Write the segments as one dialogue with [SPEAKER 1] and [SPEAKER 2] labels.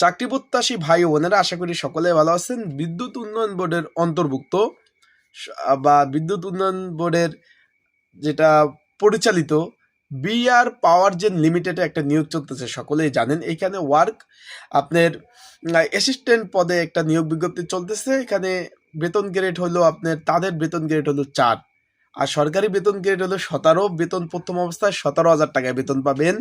[SPEAKER 1] চাকরি প্রত্যাশী ভাই বোনেরা, আশা করি সকলে ভালো আছেন। বিদ্যুৎ উন্নয়ন বোর্ডের অন্তর্ভুক্ত বা বিদ্যুৎ উন্নয়ন বোর্ডের যেটা পরিচালিত বিআর পাওয়ার জেন লিমিটেডে একটা নিয়োগ চলতেছে, সকলেই জানেন। এখানে ওয়ার্ক আপনার অ্যাসিস্ট্যান্ট পদে একটা নিয়োগ বিজ্ঞপ্তি চলতেছে। এখানে বেতন গ্রেড হলো আপনার, তাদের বেতন গ্রেড হলো চার। আর সরকারি বেতন গ্রেড হলো সতেরো, বেতন প্রথম অবস্থায় সতেরো হাজার টাকায় বেতন পাবেন।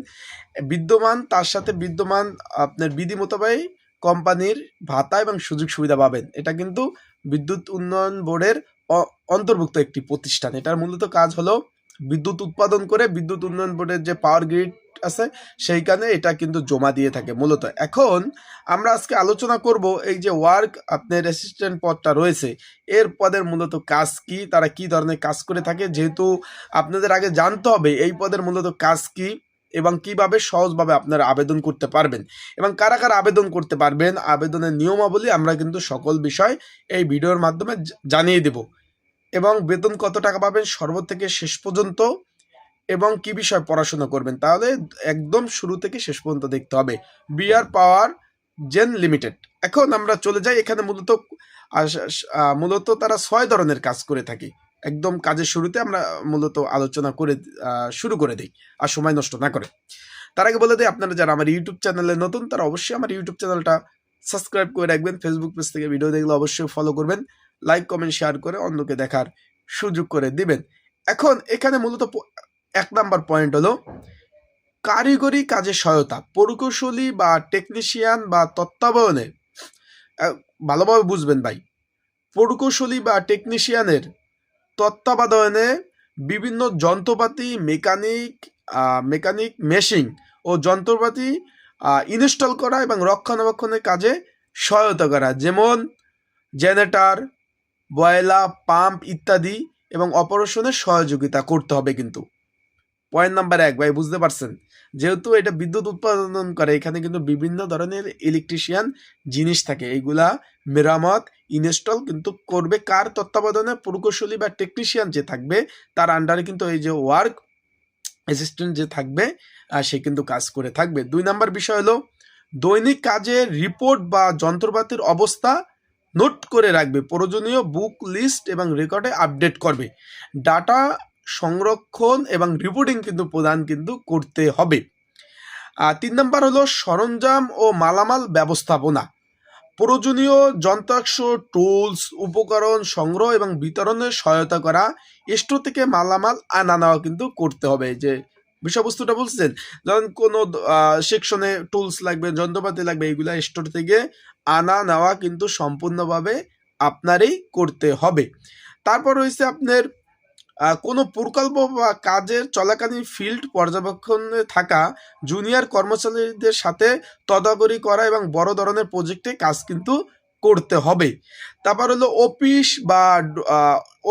[SPEAKER 1] বিদ্যমান, তার সাথে বিদ্যমান আপনার বিধি মোতাবেক কোম্পানির ভাতা এবং সুযোগ সুবিধা পাবেন। এটা কিন্তু বিদ্যুৎ উন্নয়ন বোর্ডের অন্তর্ভুক্ত একটি প্রতিষ্ঠান। এটার মূলত কাজ হলো বিদ্যুৎ উৎপাদন করে বিদ্যুৎ উন্নয়ন বোর্ডের যে পাওয়ার গ্রিড আছে, সেইখানে এটা কিন্তু জমা দিয়ে থাকে মূলত। এখন আমরা আজকে আলোচনা করব এই যে ওয়ার্ক আপনার অ্যাসিস্ট্যান্ট পদটা রয়েছে, এর পদের মূলত কাজ কি, তারা কি ধরনের কাজ করে থাকে, যেহেতু আপনাদের আগে জানতে হবে এই পদের মূলত কাজ কি এবং কীভাবে সহজভাবে আপনারা আবেদন করতে পারবেন। এবং কারা কারা আবেদন করতে পারবেন, আবেদনের নিয়মাবলী আমরা কিন্তু সকল বিষয় এই ভিডিওর মাধ্যমে জানিয়ে দেব। এবং বেতন কত টাকা পাবেন সর্ব থেকে শেষ পর্যন্ত এবং কি বিষয় পড়াশোনা করবেন, তাহলে একদম শুরু থেকে শেষ পর্যন্ত দেখতে হবে। BR power gen limited. এখন আমরা চলে যাই, এখানে মূলত মূলত তারা ছয় ধরনের কাজ করে থাকি। একদম কাজের শুরুতে আমরা মূলত আলোচনা করে শুরু করে দিই আর সময় নষ্ট না করে। তার আগে বলে দিই, আপনারা যারা আমার ইউটিউব চ্যানেলে নতুন, তারা অবশ্যই আমার ইউটিউব চ্যানেলটা সাবস্ক্রাইব করে রাখবেন। ফেসবুক পেজ থেকে ভিডিও দেখলে অবশ্যই ফলো করবেন। লাইক কমেন্ট শেয়ার করে অন্যকে দেখার সুযোগ করে দিবেন। এখন এখানে মূলত এক নাম্বার পয়েন্ট হলো কারিগরি কাজে সহায়তা, প্রকৌশলী বা টেকনিশিয়ান বা তত্ত্বাবধানে। ভালোভাবে বুঝবেন ভাই। প্রকৌশলী বা টেকনিশিয়ানের তত্ত্বাবধানে বিভিন্ন যন্ত্রপাতি মেকানিক মেকানিক মেশিন ও যন্ত্রপাতি ইনস্টল করা এবং রক্ষণাবেক্ষণের কাজে সহায়তা করা। যেমন জেনারেটর বয়লা, পাম্প ইত্যাদি এবং অপারেশনের সহযোগিতা করতে হবে কিন্তু। পয়েন্ট নাম্বার এক, ভাই, বুঝতে পারছেন? যেহেতু এটা বিদ্যুৎ উৎপাদন করে, এখানে কিন্তু বিভিন্ন ধরনের ইলেকট্রিশিয়ান জিনিস থাকে। এইগুলা মেরামত ইনস্টল কিন্তু করবে কার তত্ত্বাবধানে, প্রকৌশলী বা টেকনিশিয়ান যে থাকবে, তার আন্ডারে কিন্তু এই যে ওয়ার্ক অ্যাসিস্ট্যান্ট যে থাকবে সে কিন্তু কাজ করে থাকবে। দুই নাম্বার বিষয় হলো, দৈনিক কাজের রিপোর্ট বা যন্ত্রপাতির অবস্থা নোট করে রাখবে, প্রয়োজনীয় বুক লিস্ট এবং রেকর্ডে আপডেট করবে। ডাটা সংরক্ষণ এবং রিপোর্টিং কিন্তু প্রদান কিন্তু করতে হবে। তিন নম্বর হলো সরঞ্জাম ও মালামাল ব্যবস্থাপনা। প্রয়োজনীয় যন্ত্রাংশ টুলস উপকরণ সংগ্রহ এবং বিতরণে সহায়তা করা, স্টোর থেকে মালামাল আনা নেওয়া কিন্তু করতে হবে। যে বিষয়বস্তুটা বলছেন যেমন কোনো সেকশনে টুলস লাগবে, যন্ত্রপাতি লাগবে এইগুলা স্টোর থেকে আনা নেওয়া কিন্তু সম্পূর্ণভাবে আপনারই করতে হবে। তারপর রয়েছে আপনার কোনো প্রকল্প বা কাজের চলাকালীন ফিল্ড পর্যবেক্ষণে থাকা জুনিয়র কর্মচারীদের সাথে তদাগরি করা এবং বড় ধরনের প্রজেক্টে কাজ কিন্তু করতে হবে। তারপর হলো অফিস বা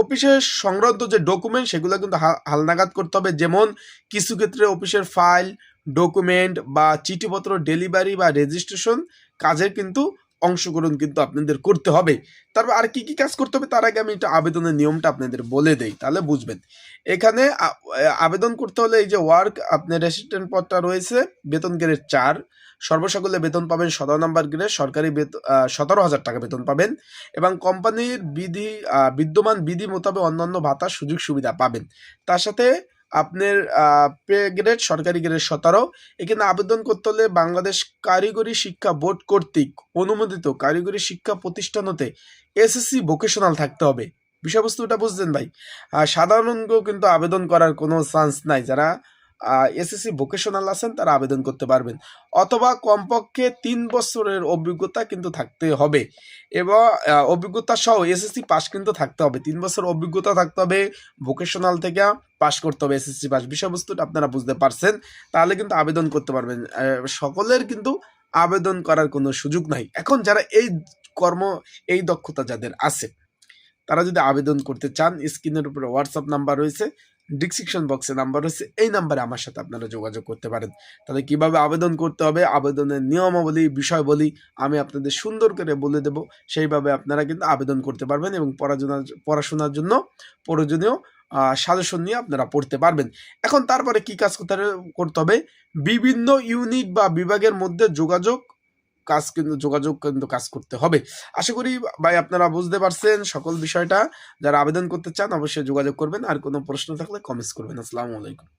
[SPEAKER 1] অফিসের সংক্রান্ত যে ডকুমেন্ট সেগুলো কিন্তু হালনাগাদ করতে হবে। যেমন কিছু ক্ষেত্রে অফিসের ফাইল ডকুমেন্ট বা চিঠিপত্র ডেলিভারি বা রেজিস্ট্রেশন কাজের কিন্তু অংশগ্রহণ কিন্তু আপনাদের করতে হবে। তারপর আর কি কি কাজ করতে হবে, তার আগে আমি একটু আবেদনের নিয়মটা আপনাদের বলে দেই, তাহলে বুঝবেন। এখানে আবেদন করতে হলে এই যে ওয়ার্ক আপনার অ্যাসিস্ট্যান্ট পদটা রয়েছে, বেতন গ্রেড চার। সর্বসকলে বেতন পাবেন সতেরো নাম্বার গ্রেড সরকারি বেতন সতেরো হাজার টাকা বেতন পাবেন এবং কোম্পানির বিধি বিদ্যমান বিধি মোতাবেক অন্যান্য ভাতা সুযোগ সুবিধা পাবেন। তার সাথে আপনার পে গ্রেড সরকারি গ্রেড সতেরো। এখানে আবেদন করতে হলে বাংলাদেশ কারিগরি শিক্ষা বোর্ড কর্তৃক অনুমোদিত কারিগরি শিক্ষা প্রতিষ্ঠান হতে এসএসসি ভোকেশনাল থাকতে হবে। বিষয়বস্তুটা বুঝছেন ভাই? সাধারণ কিন্তু আবেদন করার কোনো চান্স নাই। যারা এসএসসি ভোকেশনাল আছেন, তারা আবেদন করতে পারবেন। অথবা কমপক্ষে তিন বছরের অভিজ্ঞতা কিন্তু থাকতে হবে। এবং অভিজ্ঞতা সহ এসএসসি পাস কিন্তু থাকতে হবে। তিন বছর অভিজ্ঞতা থাকতে হবে ভোকেশনাল থেকে পাস করতে হবে এসএসসি পাস বিষয়বস্তুটা আপনারা বুঝতে পারছেন। তাহলে কিন্তু আবেদন করতে পারবেন। সকলের কিন্তু আবেদন করার কোনো সুযোগ নাই। এখন যারা এই কর্ম, এই দক্ষতা যাদের আছে, তারা যদি আবেদন করতে চান, স্ক্রিনের উপরে হোয়াটসঅ্যাপ নাম্বার রয়েছে। ডিসক্রিপশন বক্সে নাম্বার রয়েছে। এই নাম্বারে আমার সাথে আপনারা যোগাযোগ করতে পারেন। তাহলে কীভাবে আবেদন করতে হবে? আবেদনের নিয়মাবলী বিষয় বলি আমি আপনাদের সুন্দর করে বলে দেব। সেইভাবে আপনারা কিন্তু আবেদন করতে পারবেন এবং পড়াশোনার পড়াশোনার জন্য প্রয়োজনীয় সাজেশন নিয়ে আপনারা পড়তে পারবেন। এখন তারপরে কি কাজ করতে করতে হবে বিভিন্ন ইউনিট বা বিভাগের মধ্যে যোগাযোগ কাজ কিন্তু, যোগাযোগ কিন্তু কাজ করতে হবে। আশা করি ভাই আপনারা বুঝতে পারছেন সকল বিষয়টা। যারা আবেদন করতে চান অবশ্যই যোগাযোগ করবেন। আর কোনো প্রশ্ন থাকলে কমেন্টস করবেন। আসসালামু আলাইকুম।